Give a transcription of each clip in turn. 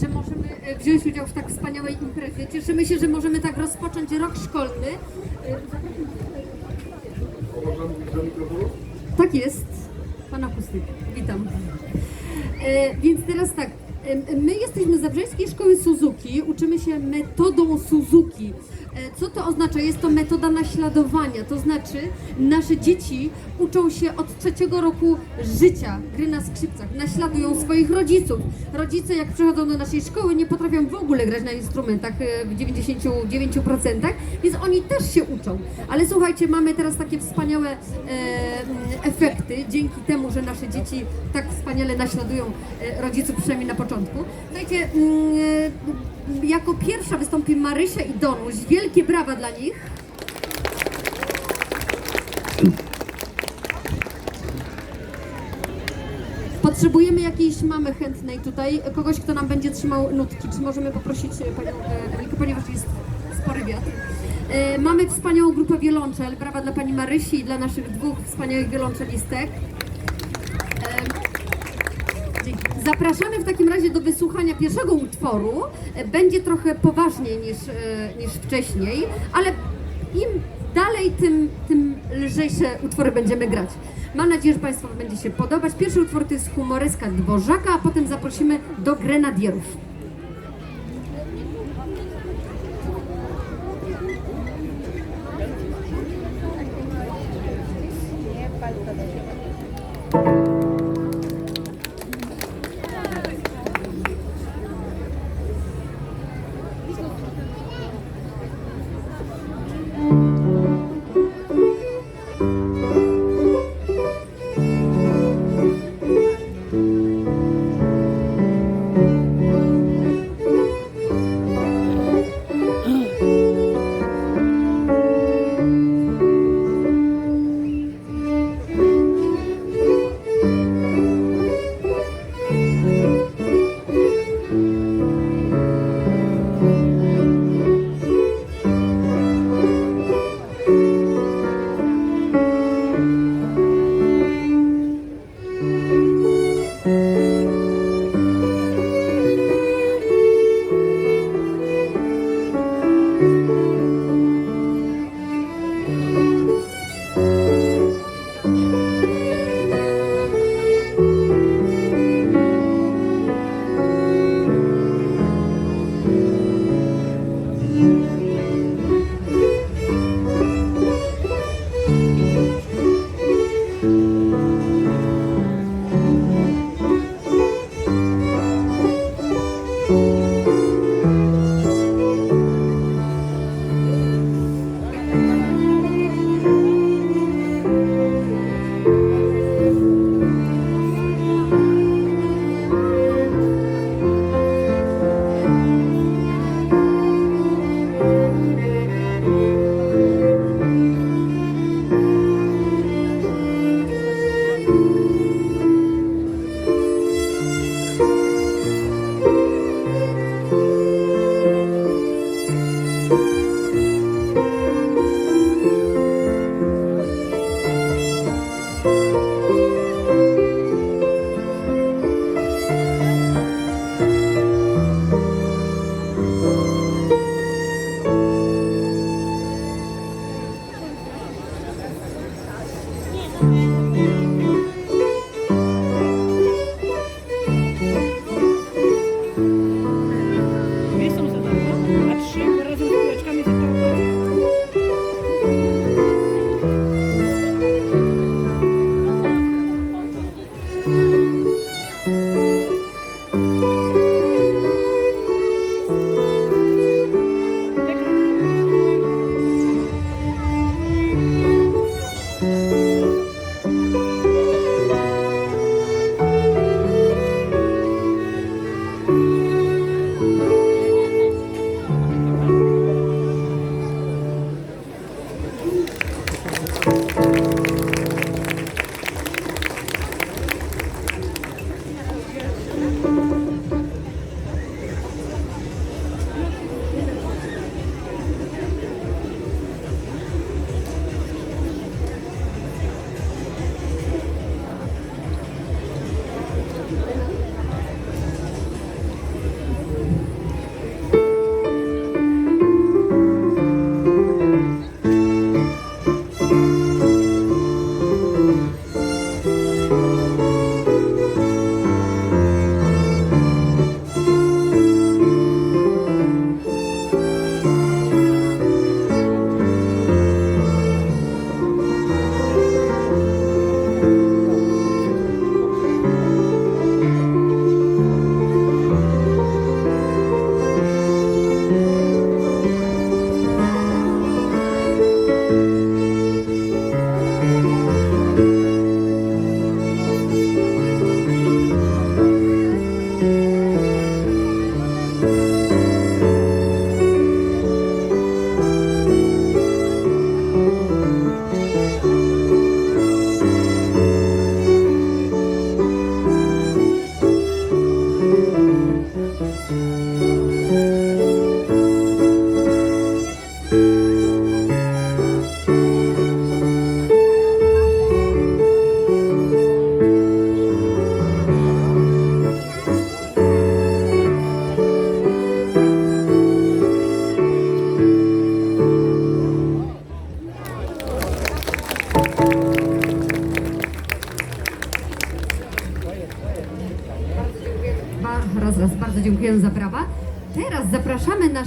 że możemy e, wziąć udział w tak wspaniałej imprezie. Cieszymy się, że możemy tak rozpocząć rok szkolny. Tak jest. Pan akustyk. Witam. E, więc teraz tak. My jesteśmy z Zabrzeńskiej Szkoły Suzuki. Uczymy się metodą Suzuki. E, Co to oznacza? Jest to metoda naśladowania. To znaczy nasze dzieci uczą się od trzeciego roku życia gry na skrzypcach. Naśladują swoich rodziców. Rodzice jak przychodzą do naszej szkoły nie potrafią w ogóle grać na instrumentach e, w 99%, więc oni też się uczą. Ale słuchajcie, mamy teraz takie wspaniałe e, efekty dzięki temu, że nasze dzieci tak wspaniale naśladują rodziców, przynajmniej na początku. Słuchajcie, mm, jako pierwsza wystąpi Marysia i Donuś. Wielkie brawa dla nich. Potrzebujemy jakiejś mamy chętnej tutaj, kogoś, kto nam będzie trzymał nutki. Czy możemy poprosić e, panią e, Emilkę, ponieważ jest spory wiatr. E, Mamy wspaniałą grupę wiolonczel. Brawa dla pani Marysi i dla naszych dwóch wspaniałych wiolonczelistek. Zapraszamy w takim razie do wysłuchania pierwszego utworu. E, Będzie trochę poważniej niż, e, niż wcześniej, ale im dalej, tym, tym lżejsze utwory będziemy grać. Mam nadzieję, że Państwu będzie się podobać. Pierwszy utwór to jest humoreska Dworzaka, a potem zaprosimy do Grenadierów.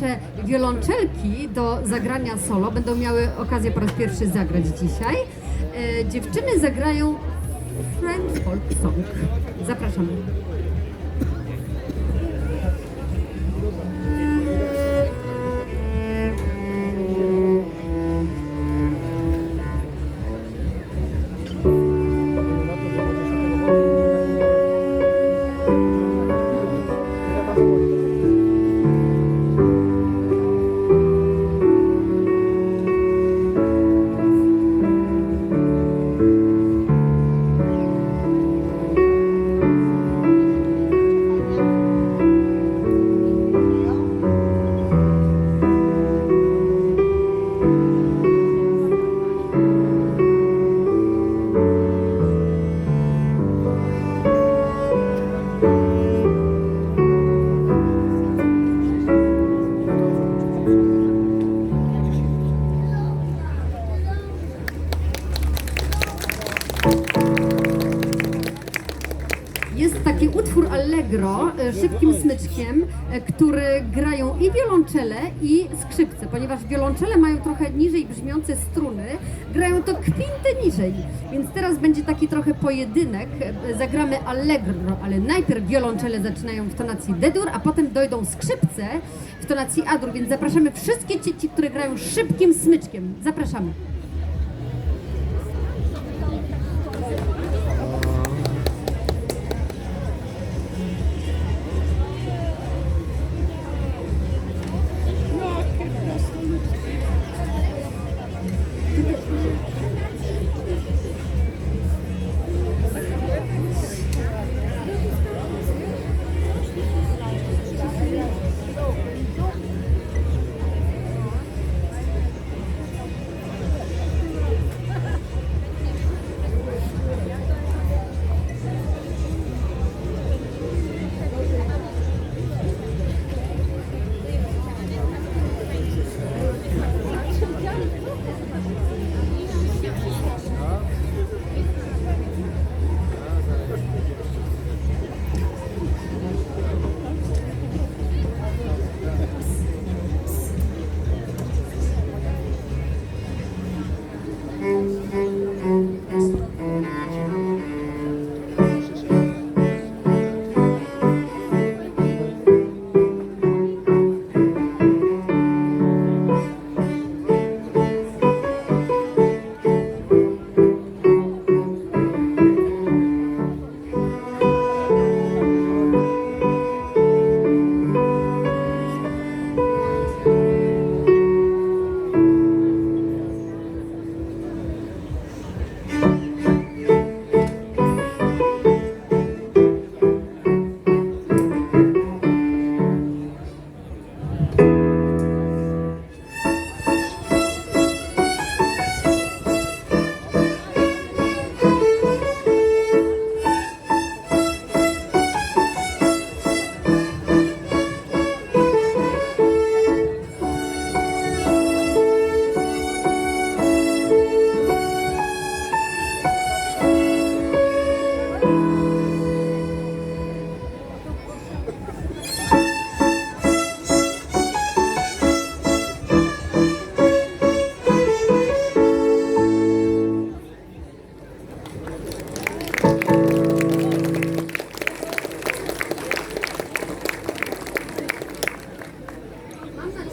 Nasze wiolonczelki do zagrania solo. Będą miały okazję po raz pierwszy zagrać dzisiaj. E, dziewczyny zagrają French Folk Song. Zapraszamy. Szybkim smyczkiem, e, który grają i wiolonczele i skrzypce, ponieważ wiolonczele mają trochę niżej brzmiące struny, grają to kwintę niżej. Więc teraz będzie taki trochę pojedynek, e, zagramy Allegro, ale najpierw wiolonczele zaczynają w tonacji D-dur, a potem dojdą skrzypce w tonacji A-dur, więc zapraszamy wszystkie dzieci, które grają szybkim smyczkiem. Zapraszamy.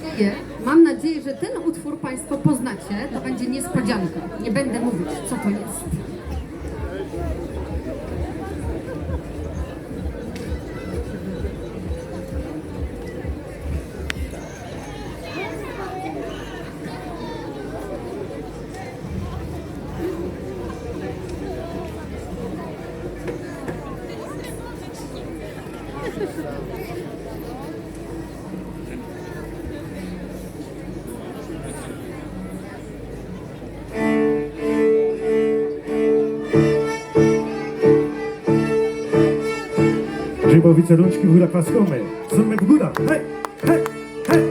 Nadzieję, mam nadzieję, że ten utwór Państwo poznacie. To będzie niespodzianka. Nie będę mówić, co to jest. Żybowice rączki w górach klaskomy. Zumek w górach. Hej, hej, hej,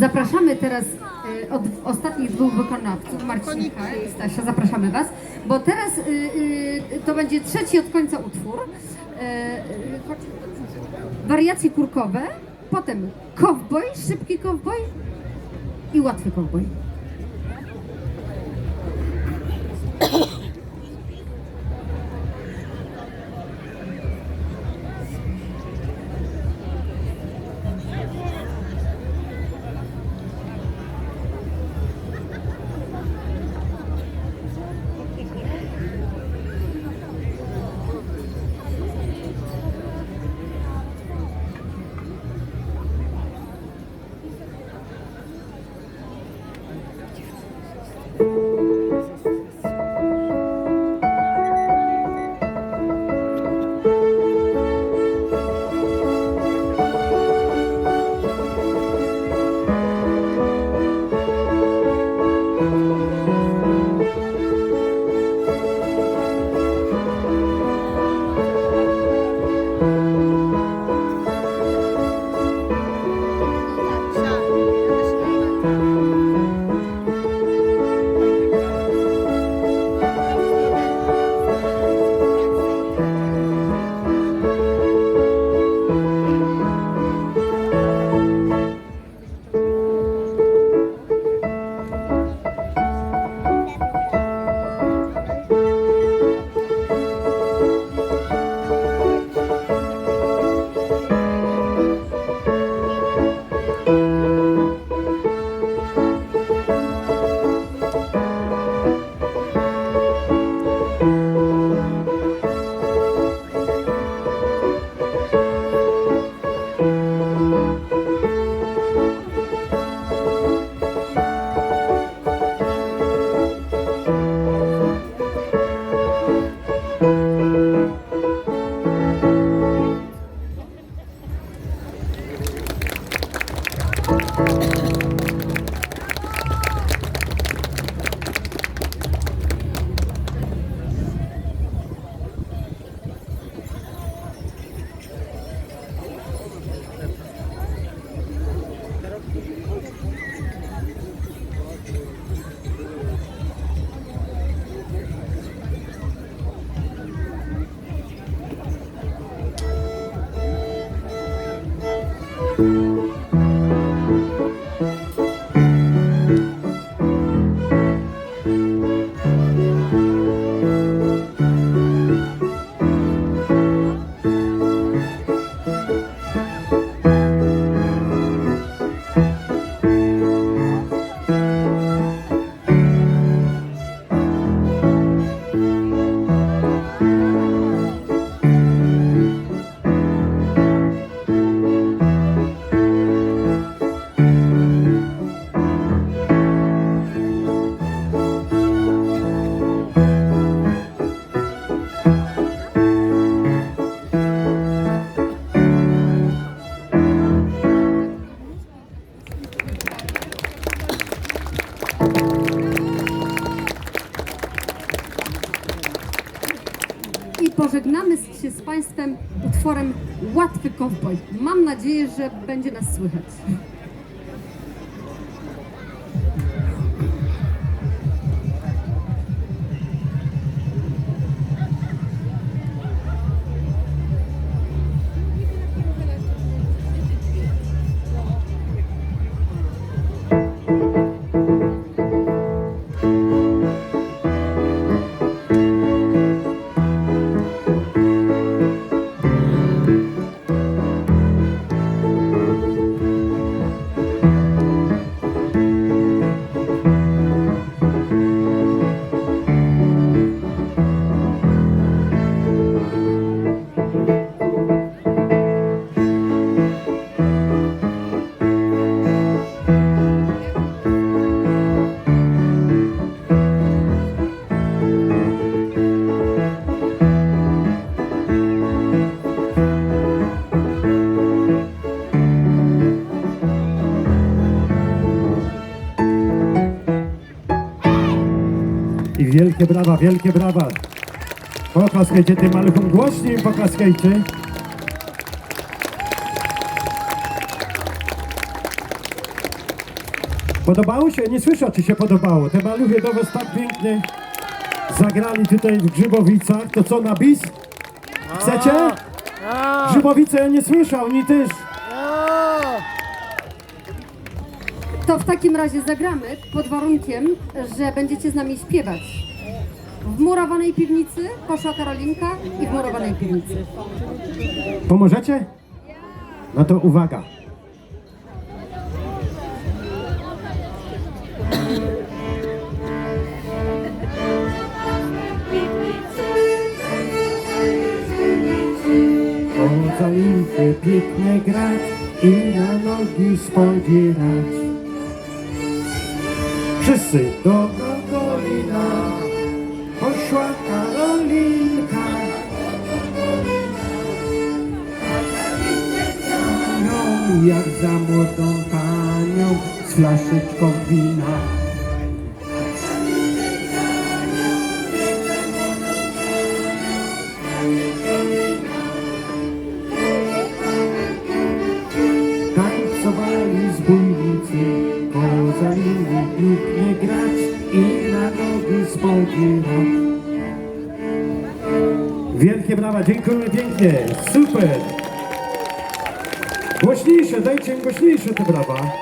Zapraszamy teraz e, od ostatnich dwóch wykonawców, Marcinka i Stasia, zapraszamy Was, bo teraz y, y, to będzie trzeci od końca utwór. E, e, wariacje kurkowe, potem cowboy, szybki cowboy i łatwy cowboy. Pożegnamy się z Państwem utworem Łatwy Kowboj. Mam nadzieję, że będzie nas słychać. I wielkie brawa, wielkie brawa. Poklaskajcie tym maluchom, głośniej poklaskajcie. Podobało się? Nie słyszę, czy się podobało. Te maluchy do was tak pięknie zagrali tutaj w Grzybowicach. To co, na bis? Chcecie? Grzybowice ja nie słyszę, oni też. To w takim razie zagramy pod warunkiem, że będziecie z nami śpiewać. W murowanej piwnicy poszła Karolinka i w murowanej piwnicy. Pomożecie? No to uwaga. Poza limfy pięknie grać i na nogi spodzierać. Wszyscy do Gogolina poszła Karolinka. panią, jak za młodą panią z flaszeczką wina. Pięknie, super! Głośniejsze, dajcie im głośniejsze te brawa.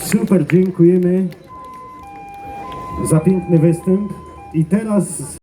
Super, dziękujemy za piękny występ. I teraz